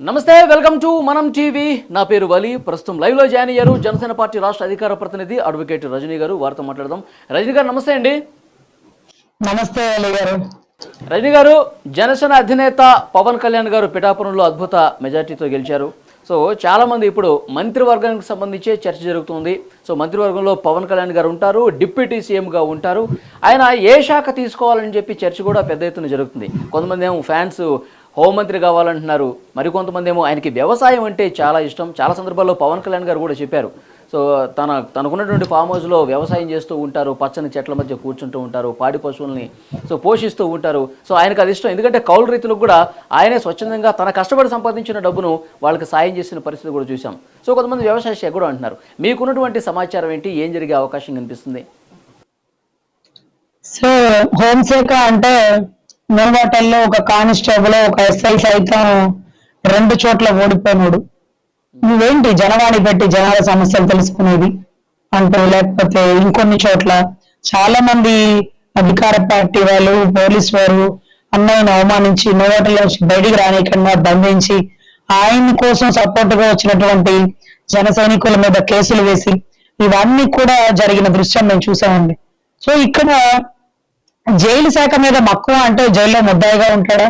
నమస్తే welcome to మనం TV. నా పేరు వలి. ప్రస్తుతం లైవ్లో జాయిన్ అయ్యారు జనసేన పార్టీ రాష్ట్ర అధికార ప్రతినిధి అడ్వకేట్ రజనీ గారు. వారితో మాట్లాడదాం. రజనీ గారు నమస్తే అండి. నమస్తే గారు. రజనీ గారు జనసేన అధినేత పవన్ కళ్యాణ్ గారు పిఠాపురంలో అద్భుత మెజార్టీతో గెలిచారు. సో చాలా మంది ఇప్పుడు మంత్రివర్గానికి సంబంధించే చర్చ జరుగుతుంది. సో మంత్రివర్గంలో పవన్ కళ్యాణ్ గారు ఉంటారు డిప్యూటీ సీఎంగా ఉంటారు. ఆయన ఏ శాఖ తీసుకోవాలని చెప్పి చర్చ కూడా పెద్ద ఎత్తున జరుగుతుంది. కొంతమంది ఏమో ఫ్యాన్స్ హోంమంత్రి కావాలంటున్నారు. మరికొంతమంది ఏమో ఆయనకి వ్యవసాయం అంటే చాలా ఇష్టం. చాలా సందర్భాల్లో పవన్ కళ్యాణ్ గారు కూడా చెప్పారు. సో తన తనకున్నటువంటి ఫామ్ హౌస్లో వ్యవసాయం చేస్తూ ఉంటారు. పచ్చని చెట్ల మధ్య కూర్చుంటూ ఉంటారు. పాడి పశువుల్ని సో పోషిస్తూ ఉంటారు. సో ఆయనకు అది ఇష్టం. ఎందుకంటే కౌలు రైతులకు కూడా ఆయనే స్వచ్ఛందంగా తన కష్టపడి సంపాదించిన డబ్బును వాళ్ళకి సాయం చేసిన పరిస్థితి కూడా చూసాం సో కొంతమంది వ్యవసాయ శాఖ కూడా అంటున్నారు. మీకున్నటువంటి సమాచారం ఏంటి? ఏం జరిగే అవకాశం కనిపిస్తుంది? సో హోంశాఖ అంటే నోవాటల్లో ఒక కానిస్టేబుల్ ఒక ఎస్ఐ సైతం రెండు చోట్ల ఓడిపోయినాడు నువ్వేంటి జనవాణి పెట్టి జనాల సమస్యలు తెలుసుకునేది? అంటూ లేకపోతే ఇంకొన్ని చోట్ల చాలా మంది అధికార పార్టీ వాళ్ళు పోలీస్ వారు అన్నయ్యను అవమానించి నోవాటల్లో బయటికి రానికుండా బంధించి ఆయన కోసం సపోర్ట్గా వచ్చినటువంటి జన సైనికుల మీద కేసులు వేసి ఇవన్నీ కూడా జరిగిన దృశ్యం మేము చూసామండి. సో ఇక్కడ జైలు శాఖ మీద మక్కువ అంటే జైల్లో ముద్దాయిగా ఉంటాడా?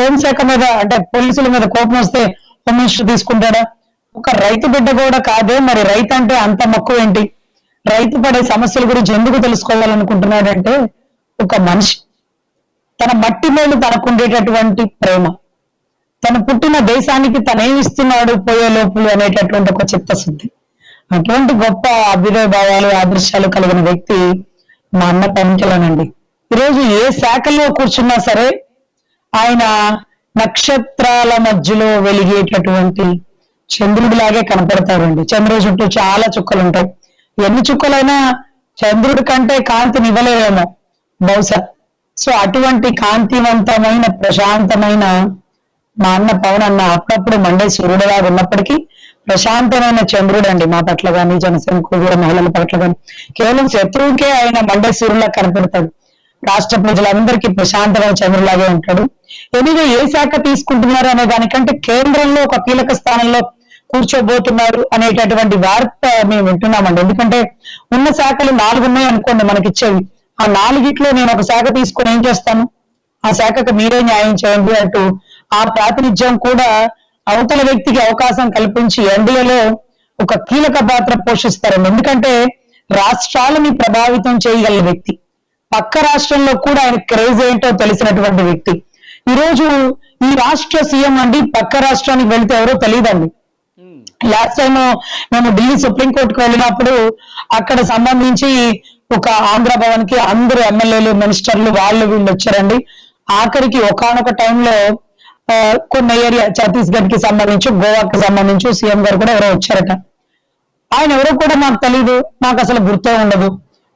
హోంశాఖ మీద అంటే పోలీసుల మీద కోపం వస్తే హోమ్ మినిస్టర్ తీసుకుంటాడా? ఒక రైతు బిడ్డ కూడా కాదే మరి రైతు అంటే అంత మక్కువ ఏంటి? రైతు పడే సమస్యల గురించి ఎందుకు తెలుసుకోవాలనుకుంటున్నాడంటే ఒక మనిషి. తన మట్టి మేలు తనకుండేటటువంటి ప్రేమ. తను పుట్టిన దేశానికి తనేమిస్తున్నాడు పోయే లోపులు అనేటటువంటి ఒక చిత్తశుద్ధి. అటువంటి గొప్ప అభ్యుదయ భావాలు ఆదర్శాలు కలిగిన వ్యక్తి మా అన్న పవన్ కళ్యాణ్ అండి. ఈరోజు ఏ శాఖలో కూర్చున్నా సరే ఆయన నక్షత్రాల మధ్యలో వెలిగేటటువంటి చంద్రుడిలాగే కనపడతారండి. చంద్రుడి చుట్టూ చాలా చుక్కలు ఉంటాయి ఎన్ని చుక్కలైనా చంద్రుడి కంటే కాంతిని ఇవ్వలేమేమో బహుశా. సో అటువంటి కాంతివంతమైన ప్రశాంతమైన మా అన్న పవన్ అన్న అప్పుడప్పుడు మండే సూర్యుడులాగా ఉన్నప్పటికీ ప్రశాంతమైన చంద్రుడు అండి మా పట్ల కానీ జనసేన కూడా మహిళల పట్ల కానీ కేవలం శత్రువుకే ఆయన మండే సూర్యులా కనపడతాడు. రాష్ట్ర ప్రజలందరికీ ప్రశాంతమైన చంద్రులాగే ఉంటాడు. ఎనివే ఏ శాఖ తీసుకుంటున్నారు అనే దానికంటే కేంద్రంలో ఒక కీలక స్థానంలో కూర్చోబోతున్నారు అనేటటువంటి వార్త మేము వింటున్నామండి. ఎందుకంటే ఉన్న శాఖలు నాలుగు ఉన్నాయి అనుకోండి మనకి ఇచ్చేవి ఆ నాలుగిట్లో నేను ఒక శాఖ తీసుకొని ఏం చేస్తాను? ఆ శాఖకు మీరే న్యాయం చేయండి అంటూ ఆ ప్రాతినిధ్యం కూడా అవతల వ్యక్తికి అవకాశం కల్పించి ఎన్డీఏలో ఒక కీలక పాత్ర పోషిస్తారండి. ఎందుకంటే రాష్ట్రాలని ప్రభావితం చేయగల వ్యక్తి. పక్క రాష్ట్రంలో కూడా ఆయన క్రేజ్ ఏంటో తెలిసినటువంటి వ్యక్తి. ఈ రోజు ఈ రాష్ట్ర సీఎం అండి పక్క రాష్ట్రానికి వెళ్తే ఎవరో తెలియదండి. లాస్ట్ టైం మేము ఢిల్లీ సుప్రీం కోర్టుకు వెళ్ళినప్పుడు అక్కడ సంబంధించి ఒక ఆంధ్ర భవన్కి అందరు ఎమ్మెల్యేలు మినిస్టర్లు వాళ్ళు వీళ్ళు వచ్చారండి. ఆఖరికి ఒకనొక టైంలో కొన్ని ఏరియా ఛత్తీస్గఢ్కి సంబంధించి గోవాకి సంబంధించి సీఎం గారు కూడా ఎవరో వచ్చారట. ఆయన ఎవరో కూడా నాకు తెలియదు నాకు అసలు గుర్తే ఉండదు.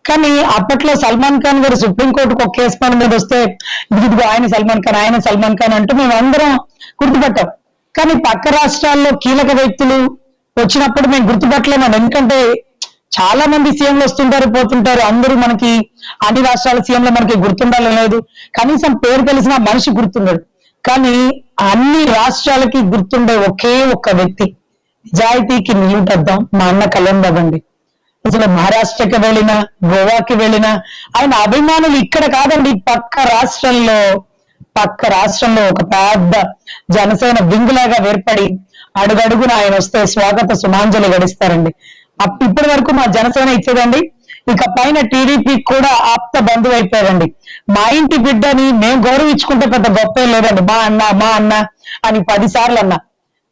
కానీ అప్పట్లో సల్మాన్ ఖాన్ గారు సుప్రీంకోర్టుకు ఒక కేసు పని మీద వస్తే ఇదిగో ఆయన సల్మాన్ ఖాన్ ఆయన సల్మాన్ ఖాన్ అంటూ మేము అందరం గుర్తుపట్టాం. కానీ పక్క రాష్ట్రాల్లో కీలక వ్యక్తులు వచ్చినప్పుడు మేము గుర్తుపట్టలేము. ఎందుకంటే చాలా మంది సీఎంలు వస్తుంటారు పోతుంటారు. అందరూ మనకి అన్ని రాష్ట్రాల సీఎంలు మనకి గుర్తుండాలి లేదు. కనీసం పేరు తెలిసిన మనిషి గుర్తున్నాడు కానీ అన్ని రాష్ట్రాలకి గుర్తుండే ఒకే ఒక్క వ్యక్తి. నిజాయితీకి నిలుటద్దాం మా అన్న కళ్యాణ్ బాబు అండి. అసలు మహారాష్ట్రకి వెళ్ళినా గోవాకి వెళ్ళినా ఆయన అభిమానులు ఇక్కడ కాదండి పక్క రాష్ట్రంలో పక్క రాష్ట్రంలో ఒక పెద్ద జనసేన బింగులాగా ఏర్పడి అడుగడుగున ఆయన వస్తే స్వాగత సుమాంజలి గడిస్తారండి. ఇప్పటి వరకు మా జనసేన ఇచ్చేదండి. ఇక పైన టీడీపీ కూడా ఆప్త బంధువు అయిపోయారండి. మా ఇంటి బిడ్డని మేము గౌరవించుకుంటే పెద్ద గొప్ప లేదండి. మా అన్న మా అన్న అని పదిసార్లు అన్న అన్నా.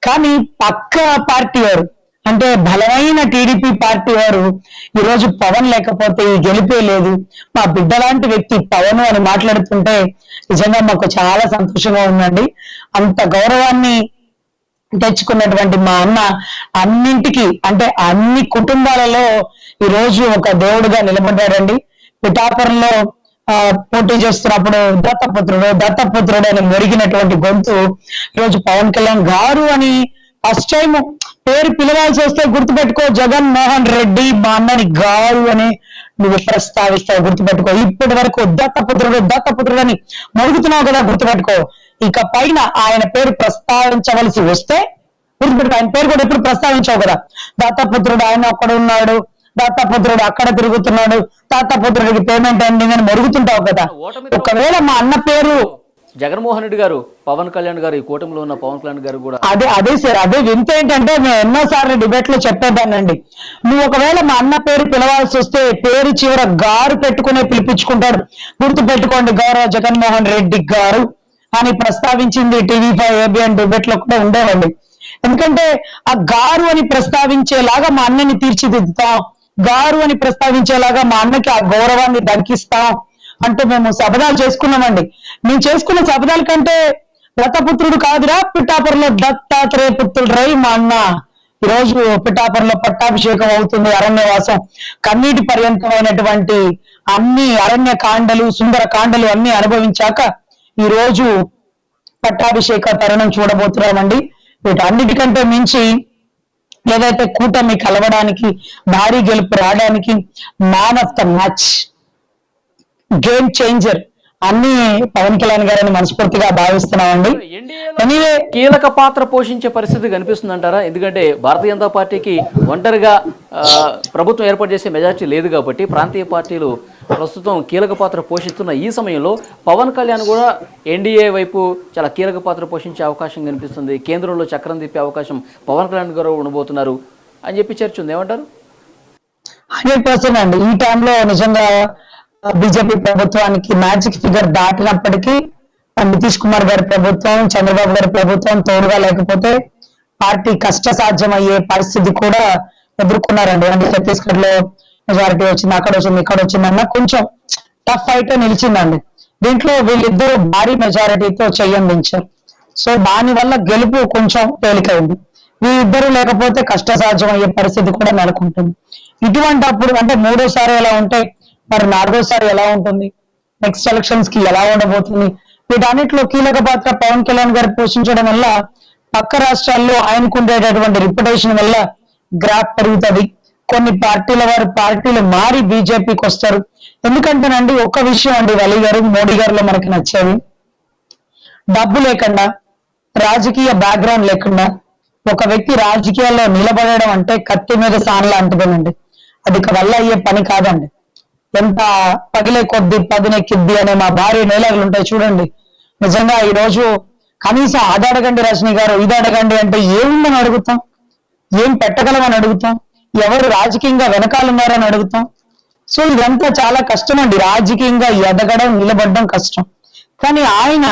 కానీ పక్క పార్టీ వారు అంటే బలమైన టీడీపీ పార్టీ వారు ఈరోజు పవన్ లేకపోతే ఈ గెలిపే లేదు. మా బిడ్డ లాంటి వ్యక్తి పవన్ అని మాట్లాడుతుంటే నిజంగా మాకు చాలా సంతోషంగా ఉందండి. అంత గౌరవాన్ని తెచ్చుకున్నటువంటి మా అన్న అన్నింటికి అంటే అన్ని కుటుంబాలలో ఈ రోజు ఒక దేవుడుగా నిలబడ్డాడండి. పిఠాపురంలో ఆ, పోటీ చేస్తున్నప్పుడు దత్తపుత్రుడు దత్తపుత్రుడు అని మొరిగినటువంటి గొంతు ఈ రోజు పవన్ కళ్యాణ్ గారు అని ఫస్ట్ టైం పేరు పిలవాల్సి వస్తే గుర్తుపెట్టుకో జగన్ మోహన్ రెడ్డి మా అన్నని గారు అని నువ్వు ప్రస్తావిస్తావు గుర్తుపెట్టుకో. ఇప్పటి వరకు దత్తపుత్రుడు దత్తపుత్రుడు అని మొరుగుతున్నావు కదా గుర్తుపెట్టుకో. ఇక పైన ఆయన పేరు ప్రస్తావించవలసి వస్తే గుర్తుపెట్టుకో ఆయన పేరు కూడా ఎప్పుడు ప్రస్తావించావు కదా. దత్తపుత్రుడు ఆయన ఒక్కడ ఉన్నాడు దత్తపుత్రుడు అక్కడ తిరుగుతున్నాడు దత్తపుత్రుడికి పేమెంట్ ఎండింగ్ అని మరుగుతుంటావు కదా. ఒకవేళ మా అన్న పేరు జగన్మోహన్ రెడ్డి గారు పవన్ కళ్యాణ్ గారు ఈ కూటమిలో ఉన్న పవన్ కళ్యాణ్ గారు కూడా. అదే అదే సార్ అదే వింత ఏంటంటే మేము ఎన్నోసార్లు డిబేట్లో చెప్పేదానండి నువ్వు ఒకవేళ మా అన్న పేరు పిలవాల్సి వస్తే పేరు చివర గారు పెట్టుకునే పిలిపించుకుంటాడు. గుర్తు పెట్టుకోండి గౌరవ జగన్మోహన్ రెడ్డి గారు అని ప్రస్తావించింది టీవీ ఫైవ్ ఏబిఎన్ డిబేట్లో కూడా ఉండేవాళ్ళు. ఎందుకంటే ఆ గారు అని ప్రస్తావించేలాగా మా అన్నని తీర్చిదిద్దుతాం. గారు అని ప్రస్తావించేలాగా మా అన్నకి ఆ గౌరవాన్ని దక్కిస్తాం. అంటూ మేము శపథాలు చేసుకున్నామండి. మేము చేసుకున్న శపథాల కంటే దత్తపుత్రుడు కాదురా పిఠాపురంలో దత్తాత్రేయ పుత్రుడు రై మా అన్న. ఈ రోజు పిఠాపురంలో పట్టాభిషేకం అవుతుంది అరణ్యవాసం. కన్నీటి పర్యంతమైనటువంటి అన్ని అరణ్య కాండలు సుందర కాండలు అన్ని అనుభవించాక ఈ రోజు పట్టాభిషేక తరుణం చూడబోతున్నామండి. వీటన్నిటికంటే మించి ఏదైతే కూటమి కలవడానికి భారీ గెలుపు రావడానికి man of the match. Game changer అన్ని పవన్ కళ్యాణ్ గారిని మనస్ఫూర్తిగా భావిస్తున్నామండి. ఎనీవే కీలక పాత్ర పోషించే పరిస్థితి కనిపిస్తుంది అంటారా ఎందుకంటే భారతీయ జనతా పార్టీకి ఒంటరిగా ప్రభుత్వం ఏర్పాటు చేసే మెజార్టీ లేదు కాబట్టి ప్రాంతీయ పార్టీలు ప్రస్తుతం కీలక పాత్ర పోషిస్తున్న ఈ సమయంలో పవన్ కళ్యాణ్ కూడా ఎన్డీఏ వైపు చాలా కీలక పాత్ర పోషించే అవకాశం కనిపిస్తుంది. కేంద్రంలో చక్రం తిప్పే అవకాశం పవన్ కళ్యాణ్ గారు ఉండబోతున్నారు అని చెప్పి చర్చ ఉంది. ఏమంటారు? హండ్రెడ్ పర్సెంట్ అండి. ఈ టైంలో నిజంగా బీజేపీ ప్రభుత్వానికి మ్యాజిక్ ఫిగర్ దాటినప్పటికీ నితీష్ కుమార్ గారి ప్రభుత్వం చంద్రబాబు గారి ప్రభుత్వం తోడుగా లేకపోతే పార్టీ కష్ట అయ్యే పరిస్థితి కూడా ఎదుర్కొన్నారండి. అంటే ఛత్తీస్గఢ్లో మెజారిటీ వచ్చింది అక్కడ వచ్చింది ఇక్కడ వచ్చిందన్న కొంచెం టఫ్ ఫైట్ నిలిచిందండి. దీంట్లో వీళ్ళిద్దరూ భారీ మెజారిటీతో చెయ్యందించారు. సో దాని వల్ల గెలుపు కొంచెం తేలికైంది. వీళ్ళిద్దరూ లేకపోతే కష్ట సాధ్యమయ్యే పరిస్థితి కూడా నెలకొంటుంది. ఇటువంటి అప్పుడు అంటే మూడోసారి ఎలా ఉంటే మరి నాలుగోసారి ఎలా ఉంటుంది? నెక్స్ట్ ఎలక్షన్స్కి ఎలా ఉండబోతుంది? వీటన్నిటిలో కీలక పాత్ర పవన్ కళ్యాణ్ గారు పోషించడం వల్ల పక్క రాష్ట్రాల్లో ఆయనకు ఉండేటటువంటి రిప్యుటేషన్ వల్ల గ్రాఫ్ పెరుగుతుంది. కొన్ని పార్టీల వారు పార్టీలు మారి బీజేపీకి వస్తారు. ఎందుకంటేనండి ఒక విషయం అండి వలి గారు మోడీ గారిలో మనకి నచ్చేది. డబ్బు లేకుండా రాజకీయ బ్యాక్గ్రౌండ్ లేకుండా ఒక వ్యక్తి రాజకీయాల్లో నిలబడడం అంటే కత్తి మీద సాన్ లాంటిదేనండి అది వల్ల అయ్యే పని కాదండి. ఎంత పగిలే కొద్ది పదునెక్కిద్ది అనే మా భార్య నేలలు ఉంటాయి చూడండి. నిజంగా ఈ రోజు కనీసం అది అడగండి రజనీ గారు ఇది అడగండి అంటే ఏముందని అడుగుతాం? ఏం పెట్టగలమని అడుగుతాం? ఎవరు రాజకీయంగా వెనకాలన్నారని అడుగుతాం? సో ఇదంతా చాలా కష్టం అండి రాజకీయంగా ఎదగడం నిలబడడం కష్టం. కానీ ఆయన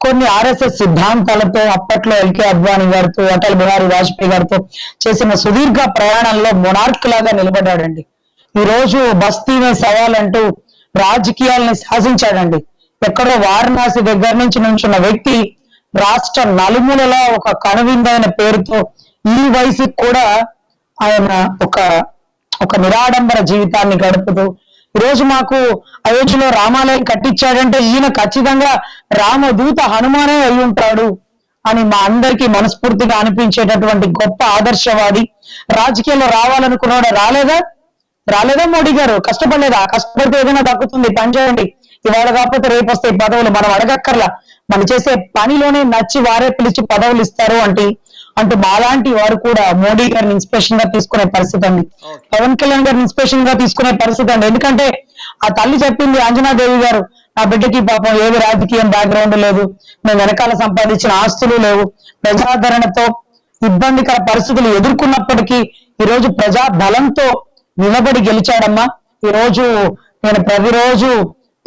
కొన్ని ఆర్ఎస్ఎస్ సిద్ధాంతాలతో అప్పట్లో ఎల్కే అద్వానీ గారితో అటల్ బిహారీ వాజ్పేయి గారితో చేసిన సుదీర్ఘ ప్రయాణంలో మొనార్క్ లాగా నిలబడ్డాడండి. ఈ రోజు బస్తీని సవాల్ రాజకీయాల్ని శాసించాడండి. ఎక్కడో వారణాసి దగ్గర నుంచి నుంచున్న వ్యక్తి రాష్ట్ర నలుమూలలా ఒక కనువిందైన పేరుతో ఈ వయసుకి కూడా ఆయన ఒక ఒక నిరాడంబర జీవితాన్ని గడుపుతూ ఈరోజు మాకు అయోధ్యలో రామాలయం కట్టించాడంటే ఈయన ఖచ్చితంగా రామదూత హనుమానే అయి ఉంటాడు అని మా అందరికీ మనస్ఫూర్తిగా అనిపించేటటువంటి గొప్ప ఆదర్శవాది. రాజకీయాల్లో రావాలనుకున్నాడు రాలేదా? రాలేదా మోడీ గారు? కష్టపడలేదా? కష్టపడితే ఏదైనా దక్కుతుంది పని చేయండి. ఇవాళ కాకపోతే రేపు వస్తాయి పదవులు మనం అడగక్కర్లా. మనం చేసే పనిలోనే నచ్చి వారే పిలిచి పదవులు ఇస్తారు అంటే అంటూ మాలాంటి వారు కూడా మోడీ గారిని ఇన్స్పిరేషన్గా తీసుకునే పరిస్థితి అండి. పవన్ కళ్యాణ్ గారిని ఇన్స్పిరేషన్గా తీసుకునే పరిస్థితి అండి. ఎందుకంటే ఆ తల్లి చెప్పింది అంజనాదేవి గారు నా బిడ్డకి పాపం ఏది రాజకీయం బ్యాక్గ్రౌండ్ లేదు. నేను వెనకాల సంపాదించిన ఆస్తులు లేవు. ప్రజాదరణతో ఇబ్బందికర పరిస్థితులు ఎదుర్కొన్నప్పటికీ ఈ రోజు ప్రజా బలంతో నిలబడి గెలిచాడమ్మా. ఈ రోజు నేను ప్రతిరోజు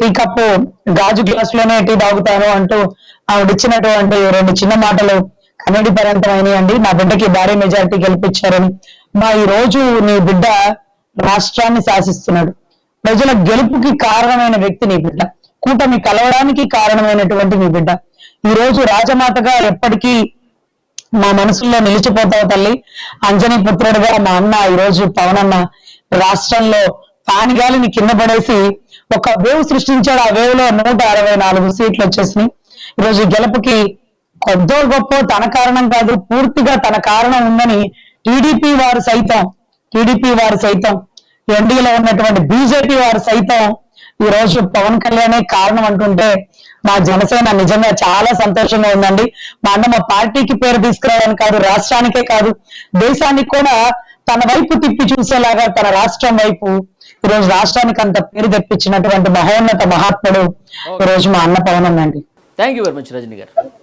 టీ కప్పు గాజు గ్లాస్లోనే టీ తాగుతాను అంటూ ఆవిడ ఇచ్చినటువంటి రెండు చిన్న మాటలు కన్నడి పర్యంతమైనవి అండి నా బిడ్డకి భారీ మెజారిటీ గెలిపించారని. మా ఈ రోజు నీ బిడ్డ రాష్ట్రాన్ని శాసిస్తున్నాడు. ప్రజల గెలుపుకి కారణమైన వ్యక్తి నీ బిడ్డ. కూటమి కలవడానికి కారణమైనటువంటి నీ బిడ్డ. ఈ రోజు రాజమాతగా ఎప్పటికీ మా మనసుల్లో నిలిచిపోతావు తల్లి. అంజనీ పుత్రుడుగా మా అన్న ఈ రోజు పవన్ రాష్ట్రంలో ఫ్యాన్ గాలిని కింద పడేసి ఒక వేవ్ సృష్టించాడు. ఆ వేవ్లో నూట అరవై నాలుగు సీట్లు వచ్చేసినాయి. ఈరోజు రోజు గెలుపుకి కొద్దో గొప్ప తన కారణం కాదు పూర్తిగా తన కారణం ఉందని టీడీపీ వారు సైతం టీడీపీ వారు సైతం ఎన్డీలో ఉన్నటువంటి బీజేపీ వారు సైతం ఈ రోజు పవన్ కళ్యాణే కారణం అంటుంటే మా జనసేన నిజంగా చాలా సంతోషంగా ఉందండి. మా అన్న మా పార్టీకి పేరు తీసుకురావడానికి కాదు రాష్ట్రానికే కాదు దేశానికి కూడా తన వైపు తిప్పి చూసేలాగా తన రాష్ట్రం వైపు ఈ రోజు రాష్ట్రానికి అంత పేరు తెప్పించినటువంటి మహోన్నత మహాత్ముడు ఈ రోజు మా అన్న పవన్ అండి. Thank you very much Rajini గారు.